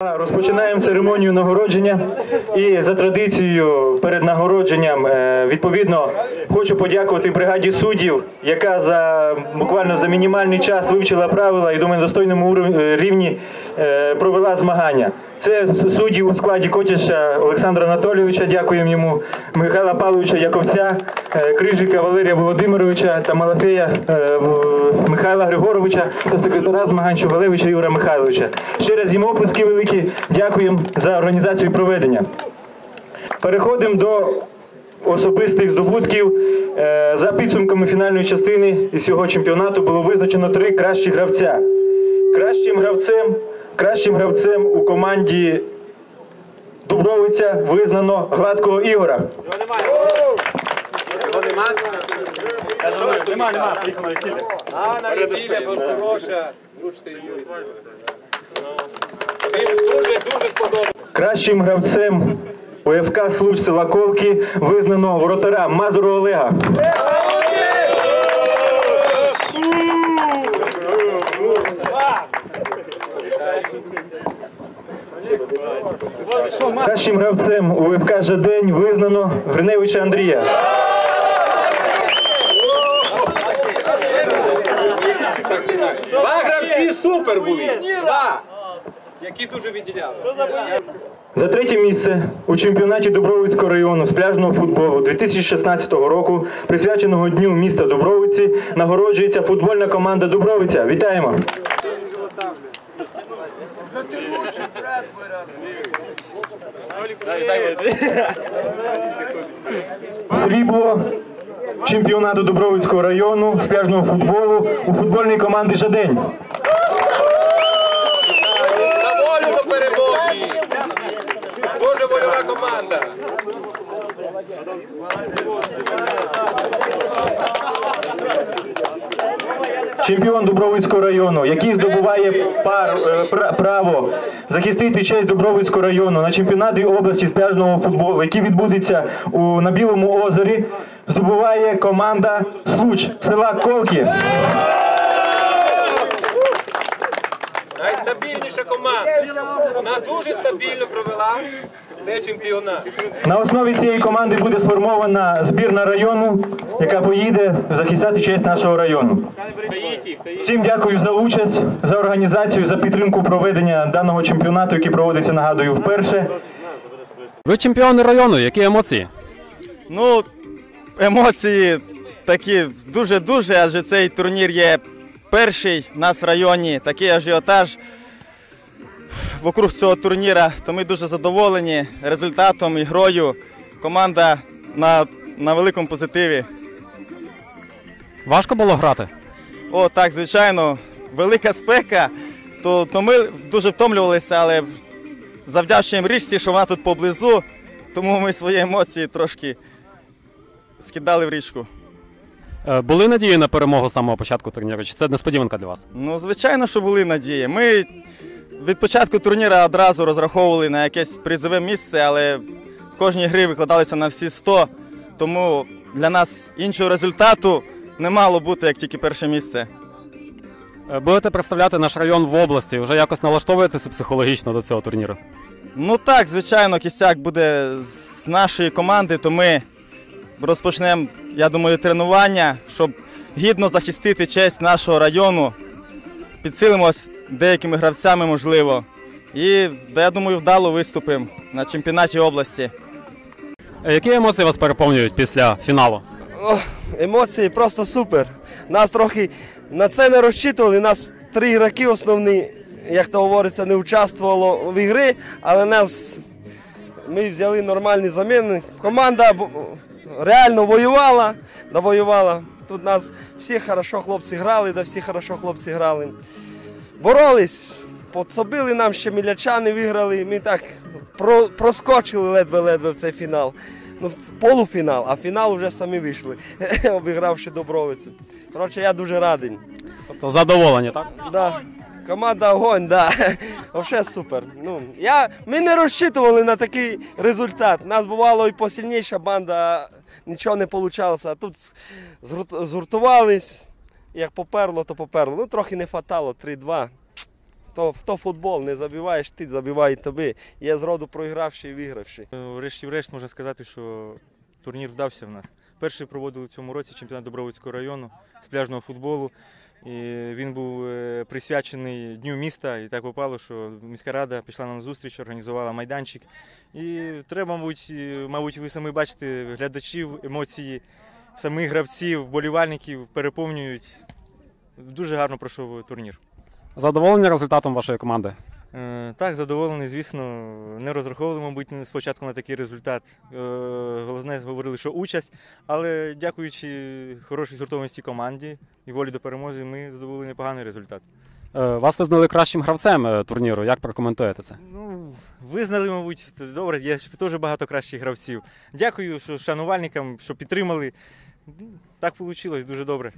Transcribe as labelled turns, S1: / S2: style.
S1: Розпочинаємо церемонію нагородження. І за традицією перед нагородженням е, відповідно хочу подякувати бригаді суддів, яка за буквально за мінімальний час вивчила правила і на достойному рівні е, провела змагання. Це судді у складі Котіша Олександра Анатолійовича, дякуємо йому, Михайла Павловича Яковця, е, Крижика Валерія Володимировича та Малафея е, Михайла Григоровича та секретаря змагань Шувалевича Юра Михайловича. Ще раз їм оплески великі. Дякуємо за організацію проведення. Переходимо до особистих здобутків. Е, За підсумками фінальної частини із цього чемпіонату було визначено три кращі гравця. Кращим гравцем, кращим гравцем у команді Дубровиця визнано гладкого Ігора.
S2: Нема, нема, приїхав на весілля.
S3: А, на весілля, хороша. Ручте її. Дуже, дуже сподобався.
S1: Кращим гравцем УФК Случ села Колки визнано воротара Мазуру Олега. Кращим гравцем у УФК Жадень визнано Гриневича Андрія.
S3: Два гравці супер були. Два. Які дуже відділяли.
S1: За третє місце у чемпіонаті Дубровицького району з пляжного футболу 2016 року, присвяченого Дню міста Дубровиці, нагороджується футбольна команда Дубровиця. Вітаємо! Срібло чемпіонату Дубровицького району з пляжного футболу у футбольної команди Жадень.
S3: За волю до перемоги. Дуже вольова команда.
S1: Чемпіон Дубровицького району, який здобуває пар, е, право захистити честь Дубровицького району на чемпіонаті області з футболу, який відбудеться у, на Білому озері, здобуває команда Случ села Колки.
S3: Найстабільніша команда. Вона дуже стабільно провела цей чемпіонат.
S1: На основі цієї команди буде сформована збірна району, яка поїде захищати честь нашого району. Всім дякую за участь, за організацію, за підтримку проведення даного чемпіонату, який проводиться, нагадую, вперше.
S2: Ви чемпіони району, які емоції?
S4: Ну, емоції такі дуже-дуже, адже цей турнір є перший в нас в районі, такий ажіотаж вокруг цього турніра. То ми дуже задоволені результатом і грою. Команда на, на великому позитиві.
S2: Важко було грати?
S4: О, так, звичайно, велика спека, то, то ми дуже втомлювалися, але завдячуємо річці, що вона тут поблизу, тому ми свої емоції трошки скидали в річку.
S2: Е, Були надії на перемогу з самого початку турніру? Чи це несподіванка для вас?
S4: Ну, звичайно, що були надії. Ми від початку турніру одразу розраховували на якесь призове місце, але в кожній грі викладалися на всі 100, тому для нас іншого результату не мало бути, як тільки перше місце.
S2: Е, Будете представляти наш район в області, вже якось налаштовуєтеся психологічно до цього турніру?
S4: Ну так, звичайно, кістяк буде з нашої команди, то ми розпочнемо, я думаю, тренування, щоб гідно захистити честь нашого району. Підсилимось деякими гравцями, можливо. І, я думаю, вдало виступимо на чемпіонаті області.
S2: Е, Які емоції вас переповнюють після фіналу?
S5: О, емоції просто супер. Нас трохи на це не розчитували. Нас три ігроки основні, як то говориться, не участвувало в ігри, але нас ми взяли нормальні заміни. Команда реально воювала, довоювала. Тут нас всі хорошо хлопці грали, да всі хорошо хлопці грали. Боролись, подсобили нам ще мілячани виграли. Ми так про, проскочили ледве-ледве в цей фінал. Ну, полуфінал, а фінал вже самі вийшли, обігравши Добровицю. Коротше, я дуже радий.
S2: Тобто задоволені, так?
S5: Да. Команда огонь, да. Вообще супер. Ну, я, ми не розчитували на такий результат. Нас бувало і посильніша банда, нічого не вийшло. А тут згурт- згуртувались. Як поперло, то поперло. Ну, трохи не хватало, 3-2. То, то футбол, не забиваєш ти, забивають тобі. Є зроду проігравши і вигравши.
S1: Врешті-решт можна сказати, що турнір вдався в нас. Перший проводили в цьому році чемпіонат Добровольського району з пляжного футболу. І він був е, присвячений Дню міста, і так попало, що міська рада пішла нам на зустріч, організувала майданчик. І треба, мабуть, мабуть, ви самі бачите глядачів, емоції самих гравців, вболівальників переповнюють. Дуже гарно пройшов турнір.
S2: Задоволені результатом вашої команди?
S1: Е, Так, задоволений, звісно. Не розраховували, мабуть, спочатку на такий результат. Е, Головне, говорили, що участь, але дякуючи хорошій згуртованості команді і волі до перемоги, ми здобули непоганий результат.
S2: Е, Вас визнали кращим гравцем е, турніру. Як прокоментуєте це?
S1: Ну, визнали, мабуть, це добре, є дуже багато кращих гравців. Дякую що шанувальникам, що підтримали. Так вийшло, дуже добре.